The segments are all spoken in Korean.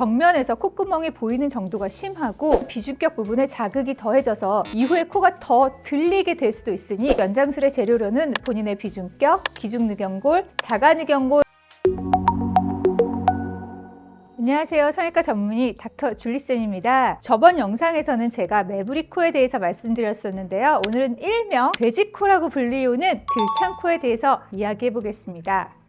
정면에서 콧구멍이 보이는 정도가 심하고 비중격 부분에 자극이 더해져서 이후에 코가 더 들리게 될 수도 있으니 연장술의 재료로는 본인의 비중격, 기중늑연골, 자가늑연골 안녕하세요. 성형외과 전문의 닥터 줄리쌤입니다. 저번 영상에서는 제가 매부리코에 대해서 말씀드렸었는데요. 오늘은 일명 돼지코라고 불리우는 들창코에 대해서 이야기해 보겠습니다.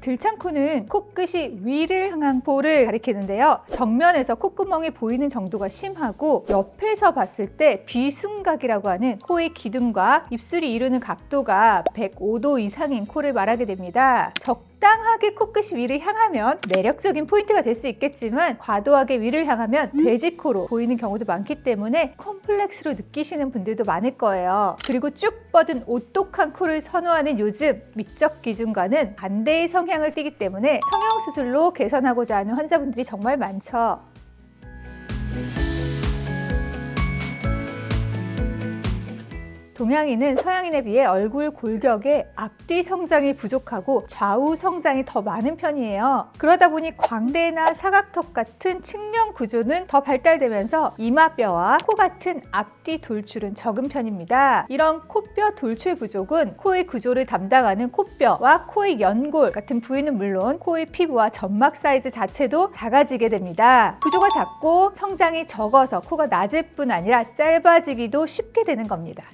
들창코는 코끝이 위를 향한 볼을 가리키는데요. 정면에서 콧구멍이 보이는 정도가 심하고 옆에서 봤을 때 비순각이라고 하는 코의 기둥과 입술이 이루는 각도가 105도 이상인 코를 말하게 됩니다. 적 당하게 코끝이 위를 향하면 매력적인 포인트가 될 수 있겠지만 과도하게 위를 향하면 돼지코로 보이는 경우도 많기 때문에 콤플렉스로 느끼시는 분들도 많을 거예요. 그리고 쭉 뻗은 오똑한 코를 선호하는 요즘 미적 기준과는 반대의 성향을 띠기 때문에 성형수술로 개선하고자 하는 환자분들이 정말 많죠. 동양인은 서양인에 비해 얼굴 골격에 앞뒤 성장이 부족하고 좌우 성장이 더 많은 편이에요. 그러다 보니 광대나 사각턱 같은 측면 구조는 더 발달되면서 이마뼈와 코 같은 앞뒤 돌출은 적은 편입니다. 이런 코뼈 돌출 부족은 코의 구조를 담당하는 코뼈와 코의 연골 같은 부위는 물론 코의 피부와 점막 사이즈 자체도 작아지게 됩니다. 구조가 작고 성장이 적어서 코가 낮을 뿐 아니라 짧아지기도 쉽게 되는 겁니다.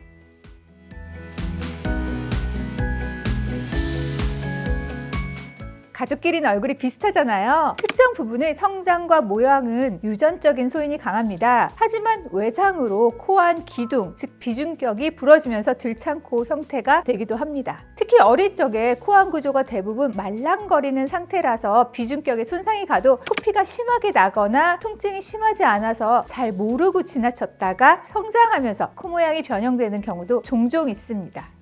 가족끼리는 얼굴이 비슷하잖아요. 특정 부분의 성장과 모양은 유전적인 소인이 강합니다. 하지만 외상으로 코안 기둥, 즉 비중격이 부러지면서 들창코 형태가 되기도 합니다. 특히 어릴 적에 코안 구조가 대부분 말랑거리는 상태라서 비중격에 손상이 가도 코피가 심하게 나거나 통증이 심하지 않아서 잘 모르고 지나쳤다가 성장하면서 코 모양이 변형되는 경우도 종종 있습니다.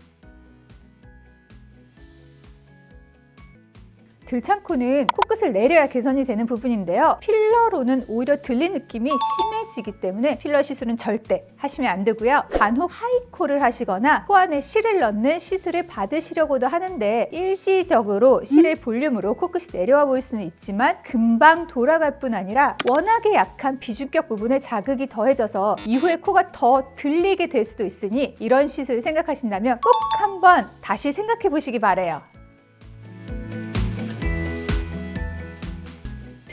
들창코는 코끝을 내려야 개선이 되는 부분인데요. 필러로는 오히려 들린 느낌이 심해지기 때문에 필러 시술은 절대 하시면 안 되고요. 간혹 하이코를 하시거나 코 안에 실을 넣는 시술을 받으시려고도 하는데 일시적으로 실의 볼륨으로 코끝이 내려와 보일 수는 있지만 금방 돌아갈 뿐 아니라 워낙에 약한 비중격 부분에 자극이 더해져서 이후에 코가 더 들리게 될 수도 있으니 이런 시술 생각하신다면 꼭 한번 다시 생각해 보시기 바래요.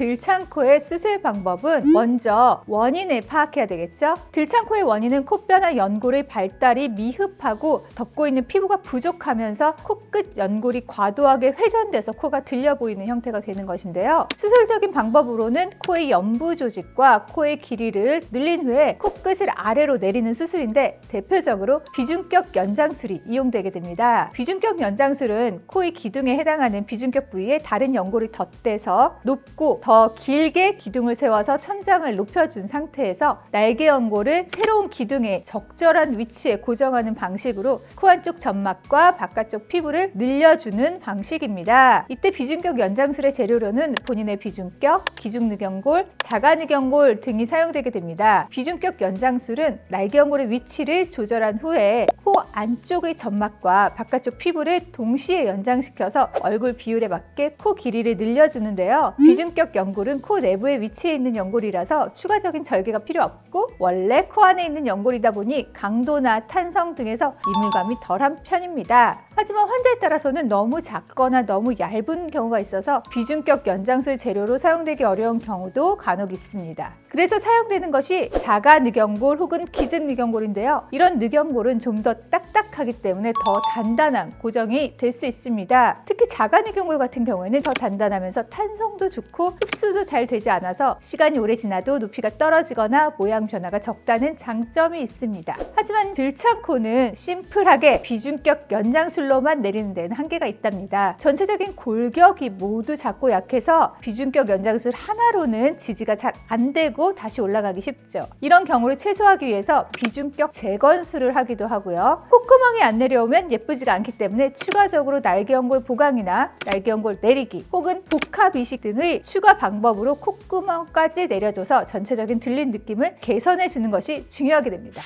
들창코의 수술 방법은 먼저 원인을 파악해야 되겠죠? 들창코의 원인은 코뼈나 연골의 발달이 미흡하고 덮고 있는 피부가 부족하면서 코끝 연골이 과도하게 회전돼서 코가 들려 보이는 형태가 되는 것인데요. 수술적인 방법으로는 코의 연부 조직과 코의 길이를 늘린 후에 코끝을 아래로 내리는 수술인데 대표적으로 비중격 연장술이 이용되게 됩니다. 비중격 연장술은 코의 기둥에 해당하는 비중격 부위에 다른 연골을 덧대서 높고 더 길게 기둥을 세워서 천장을 높여준 상태에서 날개 연골을 새로운 기둥에 적절한 위치에 고정하는 방식으로 코 안쪽 점막과 바깥쪽 피부를 늘려주는 방식입니다. 이때 비중격 연장술의 재료로는 본인의 비중격, 기중늑연골, 자가늑연골 등이 사용되게 됩니다. 비중격 연장술은 날개 연골의 위치를 조절한 후에 코 안쪽의 점막과 바깥쪽 피부를 동시에 연장시켜서 얼굴 비율에 맞게 코 길이를 늘려주는데요. 비중격 연골은 코 내부에 위치해 있는 연골이라서 추가적인 절개가 필요 없고 원래 코 안에 있는 연골이다 보니 강도나 탄성 등에서 이물감이 덜한 편입니다. 하지만 환자에 따라서는 너무 작거나 너무 얇은 경우가 있어서 비중격 연장술 재료로 사용되기 어려운 경우도 간혹 있습니다. 그래서 사용되는 것이 자가 늑연골 혹은 기증 늑연골인데요. 이런 늑연골은 좀 더 딱딱하기 때문에 더 단단한 고정이 될 수 있습니다. 특히 자가 늑연골 같은 경우에는 더 단단하면서 탄성도 좋고 흡수도 잘 되지 않아서 시간이 오래 지나도 높이가 떨어지거나 모양 변화가 적다는 장점이 있습니다. 하지만 들창코는 심플하게 비중격 연장술 로만 내리는 데는 한계가 있답니다. 전체적인 골격이 모두 작고 약해서 비중격 연장술 하나로는 지지가 잘 안 되고 다시 올라가기 쉽죠. 이런 경우를 최소화하기 위해서 비중격 재건술을 하기도 하고요. 콧구멍이 안 내려오면 예쁘지가 않기 때문에 추가적으로 날개 연골 보강이나 날개 연골 내리기 혹은 복합 이식 등의 추가 방법으로 콧구멍까지 내려줘서 전체적인 들린 느낌을 개선해 주는 것이 중요하게 됩니다.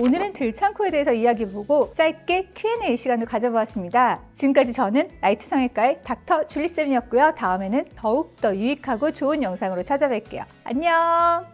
오늘은 들창코에 대해서 이야기해보고 짧게 Q&A 시간을 가져보았습니다. 지금까지 저는 라이트 성형외과의 닥터 줄리쌤이었고요. 다음에는 더욱더 유익하고 좋은 영상으로 찾아뵐게요. 안녕!